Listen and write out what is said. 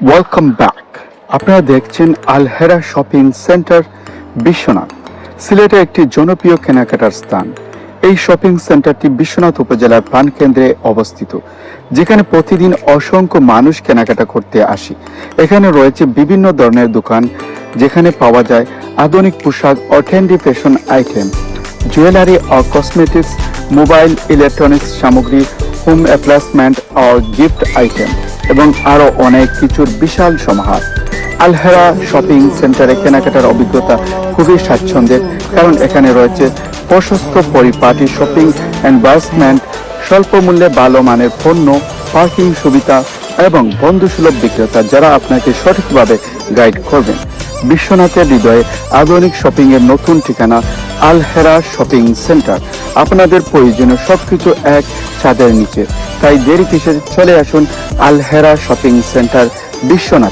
Welcome back আপনারা দেখছেন Alhera shopping centre Biswanath, সিলেটে একটি জনপ্রিয় কেনাকাটার স্থান। এই শপিং সেন্টারটি বিশ্বনাথ উপজেলার প্রাণকেন্দ্রে অবস্থিত, যেখানে প্রতিদিন অসংখ্য মানুষ কেনাকাটা করতে আসে। এখানে রয়েছে বিভিন্ন ধরনের দোকান, যেখানে পাওয়া যায় আধুনিক পোশাক ও ট্রেন্ডি ফ্যাশন আইটেম, জুয়েলারি ও কসমেটিক্স, মোবাইল, ইলেকট্রনিক্স সামগ্রী হোম অ্যাপ্লাসমেন্ট ও গিফট আইটেম এবং আরও অনেক কিছুর বিশাল সমাহার। আলহেরা শপিং সেন্টারে কেনাকাটার অভিজ্ঞতা খুবই স্বাচ্ছন্দ্যের, কারণ এখানে রয়েছে প্রশস্ত পরিপাটি শপিং এনভার্সমেন্ট স্বল্প মূল্যে ভালো মানের পণ্য, পার্কিং সুবিধা এবং বন্ধুসুলভ বিক্রেতা যারা আপনাকে সঠিকভাবে গাইড করবেন। বিশ্বনাথের হৃদয়ে আধুনিক শপিং এর নতুন ঠিকানা আলহেরা শপিং সেন্টার। আপনাদের প্রয়োজনীয় সবকিছু এক ছাদের নিচে। তাই দেরি কিসের? চলে আসুন আলহেরা শপিং সেন্টার বিশ্বনাথ।